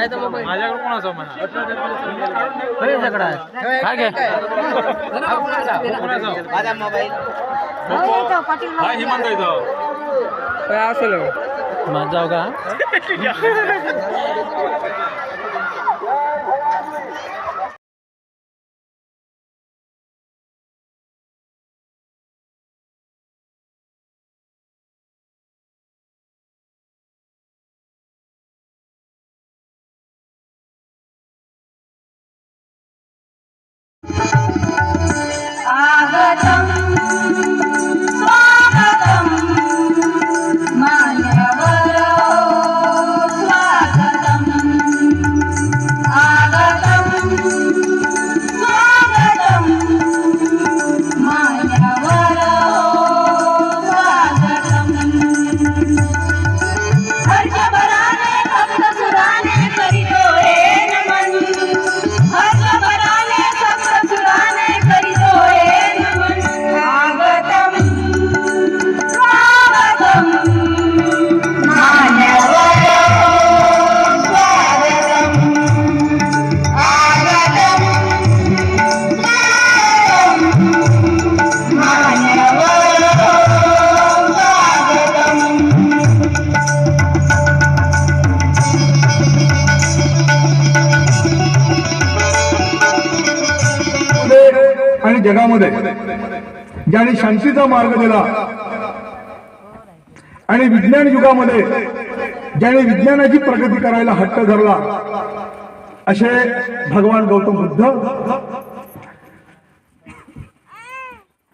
माझ्याकडे कोणाचा म्हणा काय घे माझा मोबाईल हा हिमंत माझ का? स्वागतं जगामध्ये. ज्याने शांतीचा मार्ग दिला. आणि विज्ञान युगामध्ये ज्याने विज्ञानाची प्रगती करायला हट्ट धरला. असे भगवान गौतम बुद्ध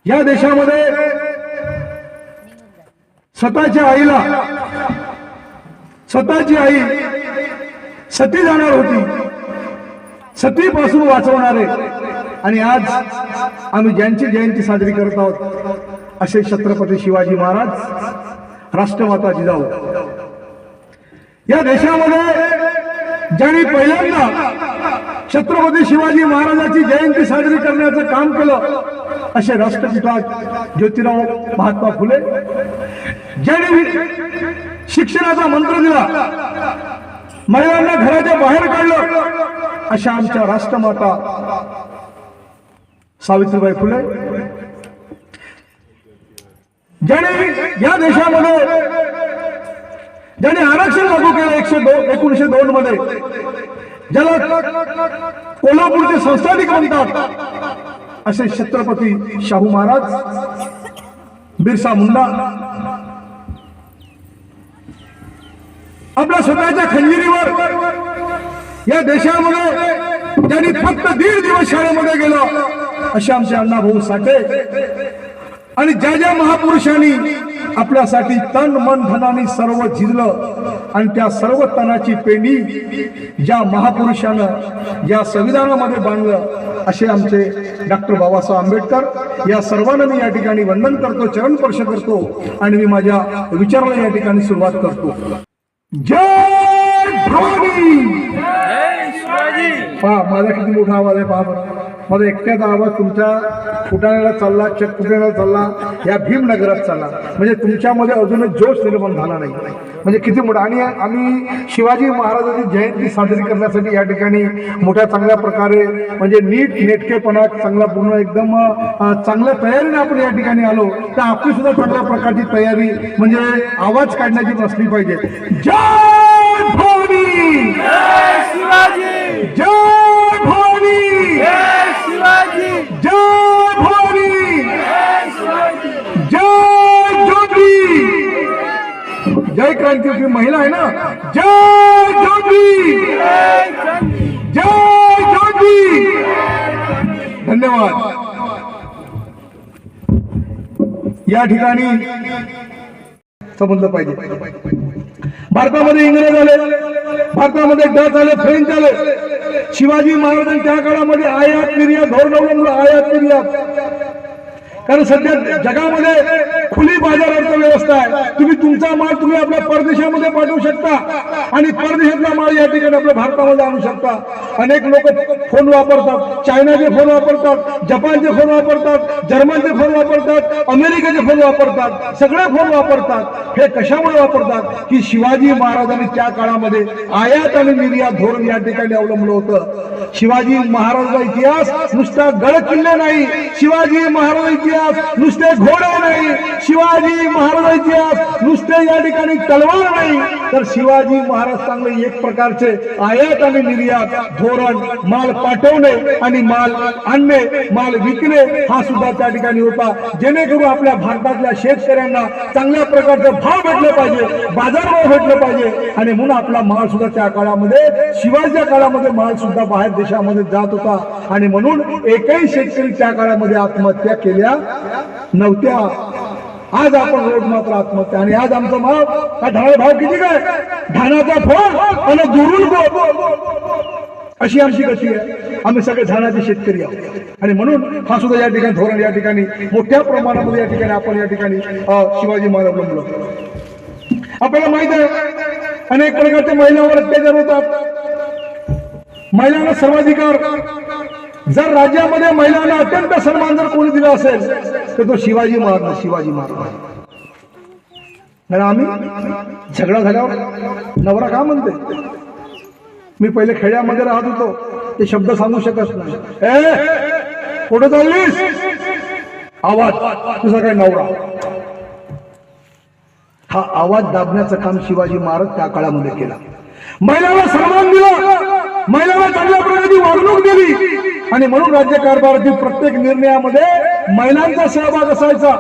या देशामध्ये स्वतःच्या आईला स्वतःची आई सती जाणार होती. सतीपासून वाचवणारे. आणि आज आम्ही ज्यांची जयंती साजरी करत आहोत असे छत्रपती शिवाजी महाराज राष्ट्रमाता जिजाऊ या देशामध्ये ज्यांनी पहिल्यांदा छत्रपती शिवाजी महाराजांची जयंती साजरी करण्याचं काम केलं असे राष्ट्रपिता ज्योतिराव महात्मा फुले ज्यांनी शिक्षणाचा मंत्र दिला महिलांना घराच्या बाहेर काढलं अशा आमच्या राष्ट्रमाता सावित्रीबाई फुले. ज्याने या देशामध्ये ज्याने आरक्षण लागू केलं एकशे दोन एकोणीशे दोन मध्ये ज्याला कोल्हापूरचे संस्थानिक म्हणतात असे छत्रपती शाहू महाराज बिरसा मुंडा. आपल्या स्वतःच्या खंजिरीवर या देशामध्ये त्यांनी फक्त दीड दिवस शाळेमध्ये गेलो असे आमचे अण्णाभाऊ साठे. आणि ज्या ज्या महापुरुषांनी आपल्यासाठी तन मन धनाने सर्व झिजलं आणि त्या सर्व तनाची पेंडी ज्या महापुरुषानं ज्या संविधानामध्ये बांधलं असे आमचे डॉक्टर बाबासाहेब आंबेडकर या सर्वांना मी या ठिकाणी वंदन करतो चरण स्पर्श करतो आणि मी माझ्या विचाराला या ठिकाणी सुरुवात करतो. जय भवानी! पहा माझा किती मोठा आवाज आहे पहा बरं. माझा एकट्याचा आवाज तुमच्या फुटाण्याला चालला चक फुटाण्याला चालला या भीमनगरात चालला. म्हणजे तुमच्यामध्ये अजूनच जोश निर्माण झाला नाही. म्हणजे किती मोठा आणि आम्ही शिवाजी महाराजांची जयंती साजरी करण्यासाठी या ठिकाणी मोठ्या चांगल्या प्रकारे म्हणजे नीट नेटकेपणा चांगला पूर्ण एकदम चांगल्या तयारीने आपण या ठिकाणी आलो. तर आपली सुद्धा चांगल्या प्रकारची तयारी म्हणजे आवाज काढण्याची नसली पाहिजे. जय भवानी! जय भवानी जय भवानी जय ज्योती जय क्रांती की महिला आहे ना? जय ज्योती जय ज्योती धन्यवाद. या ठिकाणी समजलं पाहिजे. भारतामध्ये इंग्रज आले भारतामध्ये डच आले फ्रेंच आले. शिवाजी महाराजांच्या काळामध्ये आयात निर्यात धोरण अवलंबलं आयात निर्यात. कारण सध्या जगामध्ये खुली बाजार अर्थव्यवस्था आहे. तुम्ही तुमचा माल तुम्ही आपल्या परदेशामध्ये पाठवू शकता आणि परदेशातला माल या ठिकाणी आपल्या भारतामध्ये आणू शकता. अनेक लोक फोन वापरतात. चायनाचे फोन वापरतात. जपानचे फोन वापरतात. जर्मनचे फोन वापरतात. अमेरिकेचे फोन वापरतात. सगळे फोन वापरतात. हे कशामुळे वापरतात? की शिवाजी महाराजांनी त्या काळामध्ये आयात आणि निर्यात धोरण या ठिकाणी अवलंबलं होतं. शिवाजी महाराजांचा इतिहास नुसता गड किल्ले नाही. शिवाजी महाराज इतिहास इतिहास नुसते घोडे नाही. शिवाजी महाराज इतिहास नुसते या ठिकाणी तलवार नाही. तर शिवाजी महाराज चांगले एक प्रकारचे आयात आणि निर्यात धोरण माल पाठवणे आणि माल आणणे माल विकणे हा सुद्धा त्या ठिकाणी होता. जेणेकरून आपल्या भारतातल्या शेतकऱ्यांना चांगल्या प्रकारचा भाव भेटले पाहिजे बाजारभाव भेटले पाहिजे. आणि म्हणून आपला माल सुद्धा त्या काळामध्ये शिवाजीच्या काळामध्ये माल सुद्धा बाहेर देशामध्ये जात होता. आणि म्हणून एकही शेतकरी त्या काळामध्ये आत्महत्या केल्या नव्हत्या. आज आपण रोज मात्र आत्महत्या. आणि आज आमचा भाव का ढाळ भाव किती काय? धानाचा फळ आणि दुरून अशी आमची गती आहे. आम्ही सगळे झाडाचे शेतकरी आहोत. आणि म्हणून हा सुद्धा या ठिकाणी धोरण या ठिकाणी मोठ्या प्रमाणामध्ये या ठिकाणी आपण या ठिकाणी शिवाजी महाराज बनलो. आपल्याला माहीत आहे अनेक प्रकारच्या महिलांवर अत्याचार होतात. महिलांना सर्वाधिकार जर राज्यामध्ये महिलांना अत्यंत सन्मान जर कोणी दिला असेल तर तो शिवाजी महाराज शिवाजी महाराज. आम्ही झगडा झाल्यावर नवरा का म्हणते? मी पहिले खेड्यामध्ये राहत होतो ते शब्द सांगू शकत नाही. ए कुठं चाललीस? आवाज तुझा काय नवरा? हा आवाज दाबण्याचं काम शिवाजी महाराज त्या काळामध्ये केला. महिलाला सन्मान दिला महिलाला चांगल्या प्रकारची वागणूक दिली. आणि म्हणून राज्य कारभारातील प्रत्येक निर्णयामध्ये महिलांचा सहभाग असायचा.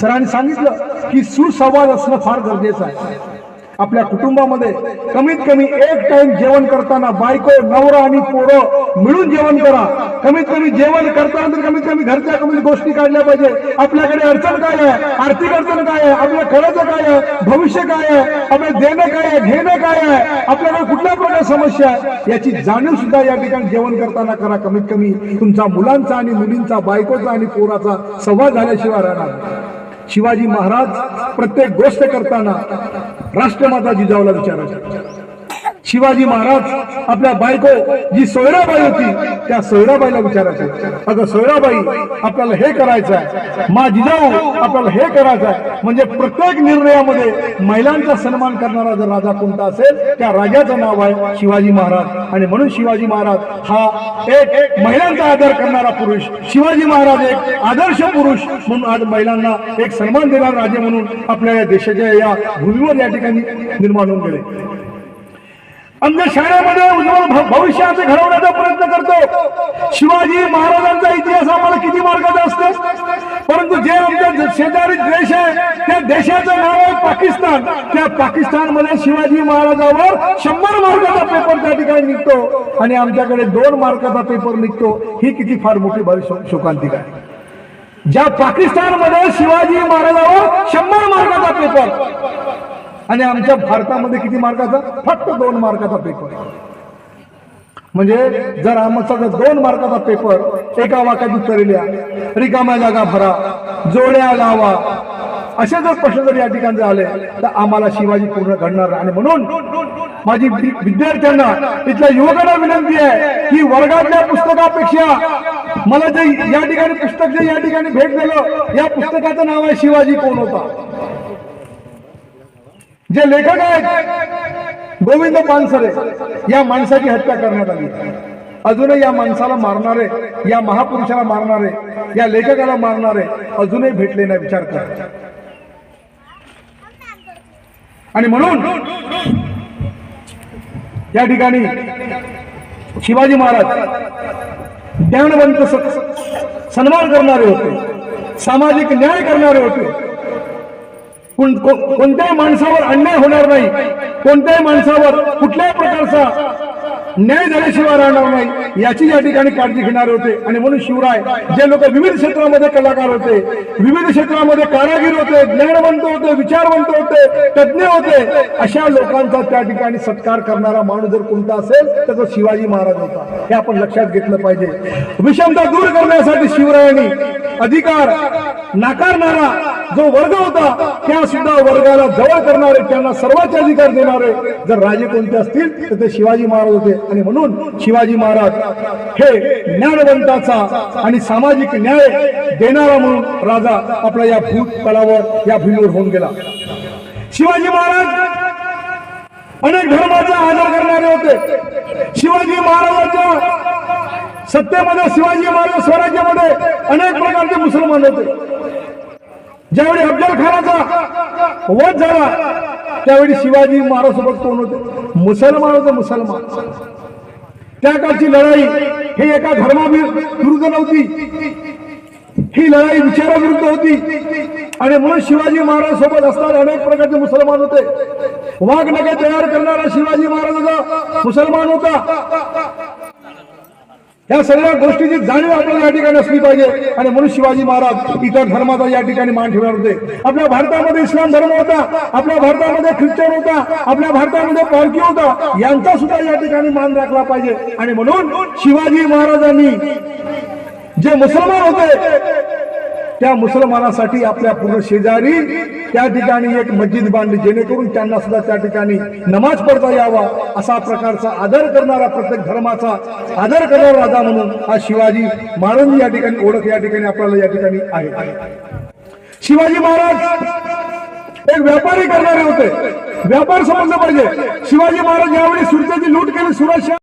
सरांनी सांगितलं की सुसंवाद असणं फार गरजेचं आहे. आपल्या कुटुंबामध्ये कमीत कमी एक टाइम जेवण करताना बायको नवरा आणि पोरं मिळून जेवण करा. कमीत कमी जेवण करताना तर कमीत कमी घरच्या कमी गोष्टी काढल्या पाहिजे. आपल्याकडे अडचण काय आहे? आर्थिक अडचण काय आहे? आपल्या खर्च काय आहे? भविष्य काय आहे? आपलं देणं काय आहे? घेणं काय आहे? आपल्याकडे कुठल्या प्रकार समस्या आहे याची जाणीव सुद्धा या ठिकाणी जेवण करताना करा. कमीत कमी तुमचा मुलांचा आणि मुलींचा बायकोचा आणि पोराचा संवाद झाल्याशिवाय राहणार शिवाजी महाराज प्रत्येक गोष्ट करताना राष्ट्रमाता जिजाऊला विचारायचे. शिवाजी महाराज आपल्या बायको जी सोयराबाई होती त्या सोयराबाईला विचारायचे. अगं सोयराबाई आपल्याला हे करायचं आहे मा जिजाऊ आपल्याला हे करायचं आहे म्हणजे प्रत्येक निर्णयामध्ये महिलांचा सन्मान करणारा जर राजा कोणता असेल त्या राजाचं नाव आहे शिवाजी महाराज. आणि म्हणून शिवाजी महाराज हा एक महिलांचा आदर करणारा पुरुष शिवाजी महाराज एक आदर्श पुरुष म्हणून आज महिलांना एक सन्मान देणारा राजे म्हणून आपल्या या देशाच्या या भूमीवर या ठिकाणी निर्माण होऊन गेले. आमच्या शाळेमध्ये उज्ज्वल भविष्याचे घडवण्याचा प्रयत्न करतो. शिवाजी महाराजांचा इतिहास आम्हाला किती मार्गाचा असतो? परंतु जे आमच्या शेजारी देश आहे त्या देशाचं नाव आहे पाकिस्तान. त्या पाकिस्तानमध्ये शिवाजी महाराजावर शंभर मार्काचा पेपर त्या ठिकाणी निघतो. आणि आमच्याकडे दोन मार्काचा पेपर निघतो. ही किती फार मोठी भविष्य शोकांतिक आहे. ज्या पाकिस्तानमध्ये शिवाजी महाराजावर शंभर मार्काचा पेपर आणि आमच्या भारतामध्ये किती मार्काचा फक्त दोन मार्काचा पेपर म्हणजे जर आमचा जर दोन मार्काचा पेपर एका वाक्यात उत्तरे लिहा. रिकाम्या जागा भरा जोड्या लावा. असे जर प्रश्न जर या ठिकाणी आले तर आम्हाला शिवाजी पूर्ण घडणार आणि म्हणून माझी विद्यार्थ्यांना इथल्या युवकांना विनंती आहे की वर्गातल्या पुस्तकापेक्षा मला जे या ठिकाणी पुस्तक जे या ठिकाणी भेट दिलं या पुस्तकाचं नाव आहे शिवाजी कोण होता? जे लेखक आहेत गोविंद पानसरे या माणसाची हत्या करण्यात आली. अजूनही या माणसाला मारणारे या महापुरुषाला मारणारे या लेखकाला मारणारे अजूनही भेटले नाही विचार करा. आणि म्हणून या ठिकाणी शिवाजी महाराज ज्ञानवंत स- सन्मान करणारे होते सामाजिक न्याय करणारे होते कोणत्याही माणसावर अन्याय होणार नाही. कोणत्याही माणसावर कुठल्याही प्रकारचा न्याय झाल्याशिवाय राहणार नाही. याची या ठिकाणी काळजी घेणारे होते. आणि म्हणून शिवराय जे लोक विविध क्षेत्रामध्ये कलाकार होते विविध क्षेत्रामध्ये कारागीर होते ज्ञानवंत होते विचारवंत होते तज्ज्ञ होते अशा लोकांचा त्या ठिकाणी सत्कार करणारा माणूस जर कोणता असेल तर तो शिवाजी महाराज होता. हे आपण लक्षात घेतलं पाहिजे. विषमता दूर करण्यासाठी शिवरायांनी अधिकार नाकारणारा जो वर्ग होता त्या सुद्धा वर्गाला जवळ करणारे त्यांना सर्वांचे अधिकार देणारे. जर राजे कोणते असतील तर ते शिवाजी महाराज होते. आणि म्हणून शिवाजी महाराज हे ज्ञानवंताचा आणि सामाजिक न्याय देणारा म्हणून राजा आपला या भूतलावर या भूमीवर होऊन गेला. शिवाजी महाराज अनेक धर्माचा आदर करणारे होते. शिवाजी महाराजांच्या सत्तेमध्ये शिवाजी महाराज स्वराज्यामध्ये अनेक प्रकारचे मुसलमान होते. ज्यावेळी अफजल खानाचा वध झाला त्यावेळी शिवाजी महाराज सोबत कोण होते? मुसलमान होते मुसलमान. त्या काळची लढाई ही एका धर्माविरुद्ध नव्हती. ही लढाई विचाराविरुद्ध होती. आणि म्हणून शिवाजी महाराज सोबत असणारे अनेक प्रकारचे मुसलमान होते. वाघ नगे तयार करणारा शिवाजी महाराजाचा मुसलमान होता. या सगळ्या गोष्टीची जाणीव आपल्याला या ठिकाणी असली पाहिजे. आणि म्हणून शिवाजी महाराज इतर धर्माचा या ठिकाणी मान ठेवणार होते. आपल्या भारतामध्ये इस्लाम धर्म होता आपल्या भारतामध्ये ख्रिश्चन होता आपल्या भारतामध्ये पालखी होता यांचा सुद्धा या ठिकाणी मान राखला पाहिजे. आणि म्हणून शिवाजी महाराजांनी जे मुसलमान होते त्या मुसलमानासाठी आपल्या पूर्ण शेजारी त्या ठिकाणी एक मस्जिद बांधली जेणेकरून त्यांना सुद्धा त्या ठिकाणी नमाज पडता यावा असा प्रकारचा आदर करणारा प्रत्येक धर्माचा आदर करणारा राजा म्हणून हा शिवाजी महाराज या ठिकाणी ओळख या ठिकाणी आपल्याला या ठिकाणी आहे. शिवाजी महाराज एक व्यापारी करणारे होते. व्यापार समजलं पाहिजे. शिवाजी महाराज यावेळी सुरतेची लूट केली सुरक्षा